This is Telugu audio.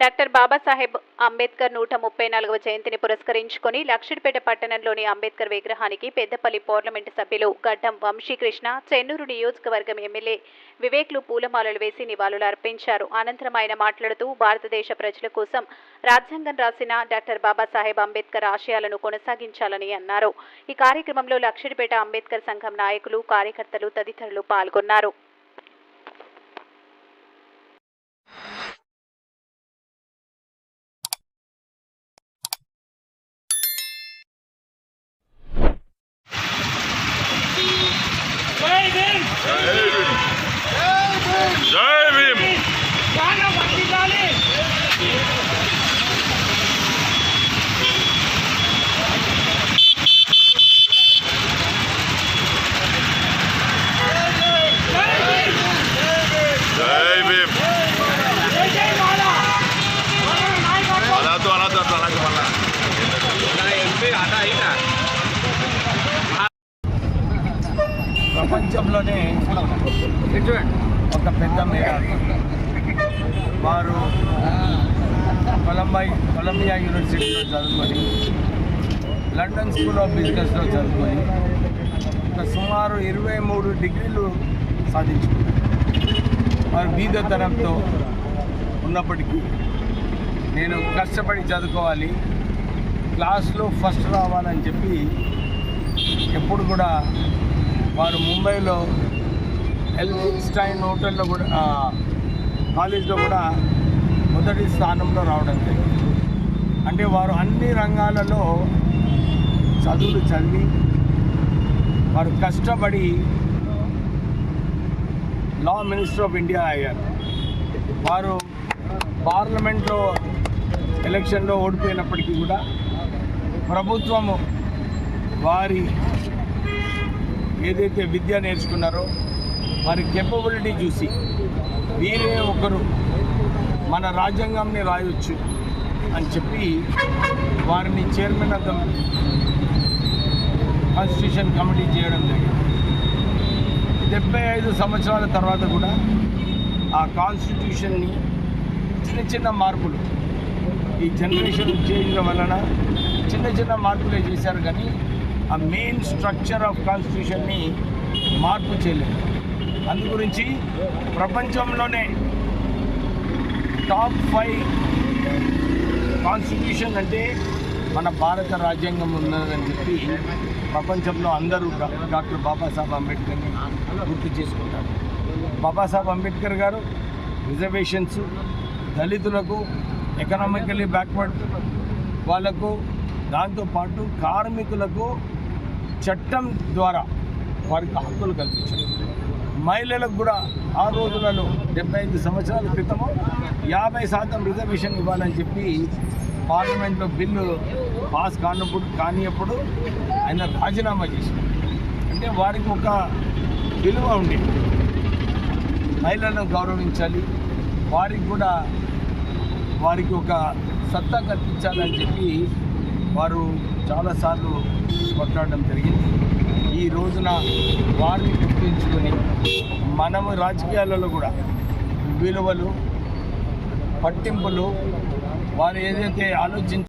డాక్టర్ బాబాసాహెబ్ అంబేద్కర్ నూట ముప్పై నాలుగవ జయంతిని పురస్కరించుకొని లక్షడిపేట పట్టణంలోని అంబేద్కర్ విగ్రహానికి పెద్దపల్లి పార్లమెంటు సభ్యులు గడ్డం వంశీకృష్ణ చెన్నూరు నియోజకవర్గం ఎమ్మెల్యే వివేక్లు పూలమాలలు వేసి నివాళులు అర్పించారు అనంతరం ఆయన మాట్లాడుతూ భారతదేశ ప్రజల కోసం రాజ్యాంగం రాసిన డాక్టర్ బాబాసాహెబ్ అంబేద్కర్ ఆశయాలను కొనసాగించాలని అన్నారు. ఈ కార్యక్రమంలో లక్షడిపేట అంబేద్కర్ సంఘం నాయకులు కార్యకర్తలు తదితరులు పాల్గొన్నారు. ప్రపంచంలోనే ఒక పెద్ద మేధావి వారు కొలంబై కొలంబియా యూనివర్సిటీలో చదువుకొని లండన్ స్కూల్ ఆఫ్ బిజినెస్లో చదువుకొని ఒక సుమారు ఇరవై మూడు డిగ్రీలు సాధించుకున్నారు. వారు బీదతనంతో ఉన్నప్పటికీ నేను కష్టపడి చదువుకోవాలి క్లాస్లో ఫస్ట్ రావాలని చెప్పి ఎప్పుడు కూడా వారు ముంబైలో ఎల్స్టైన్ హోటల్లో కూడా కాలేజ్లో కూడా మొదటి స్థానంలో రావడం జరిగింది. అంటే వారు అన్ని రంగాలలో చదువులు చదివి వారు కష్టపడి లా మినిస్టర్ ఆఫ్ ఇండియా అయ్యారు. వారు పార్లమెంట్లో ఎలక్షన్లో ఓడిపోయినప్పటికీ కూడా ప్రభుత్వము వారి ఏదైతే విద్య నేర్చుకున్నారో వారి కెపబిలిటీ చూసి వీరే ఒకరు మన రాజ్యాంగంని రాయొచ్చు అని చెప్పి వారిని chairman of the constitution committee చేయడం జరిగింది. డెబ్బై ఐదు సంవత్సరాల తర్వాత కూడా ఆ కాన్స్టిట్యూషన్ని చిన్న చిన్న మార్పులు ఈ జనరేషన్ చేంజ్ వలన చిన్న చిన్న మార్పులే చేశారు కానీ ఆ మెయిన్ స్ట్రక్చర్ ఆఫ్ కాన్స్టిట్యూషన్ని మార్పు చేయలేదు. అందు గురించి ప్రపంచంలోనే టాప్ ఫైవ్ కాన్స్టిట్యూషన్ అంటే మన భారత రాజ్యాంగం ఉన్నదని చెప్పి ప్రపంచంలో అందరూ డాక్టర్ బాబాసాహెబ్ అంబేద్కర్ని గుర్తు చేసుకుంటారు. బాబాసాహెబ్ అంబేద్కర్ గారు రిజర్వేషన్స్ దళితులకు ఎకనామికలీ బ్యాక్వర్డ్ వాళ్ళకు దాంతోపాటు కార్మికులకు చట్టం ద్వారా వారికి హక్కులు కల్పించారు మహిళలకు కూడా ఆ రోజులలో డెబ్బై ఐదు సంవత్సరాల క్రితము యాభై శాతం రిజర్వేషన్ ఇవ్వాలని చెప్పి పార్లమెంట్లో బిల్లు పాస్ కానప్పుడు కానియప్పుడు ఆయన రాజీనామా చేశారు. అంటే వారికి ఒక విలువ ఉండేది. మహిళలను గౌరవించాలి. వారికి కూడా వారికి ఒక సత్తా కల్పించాలని చెప్పి వారు చాలాసార్లు కొట్లాడడం జరిగింది. ఈ రోజున వారిని గుర్తించుకొని మనము రాజకీయాలలో కూడా విలువలు పట్టింపులు వారు ఏదైతే ఆలోచించి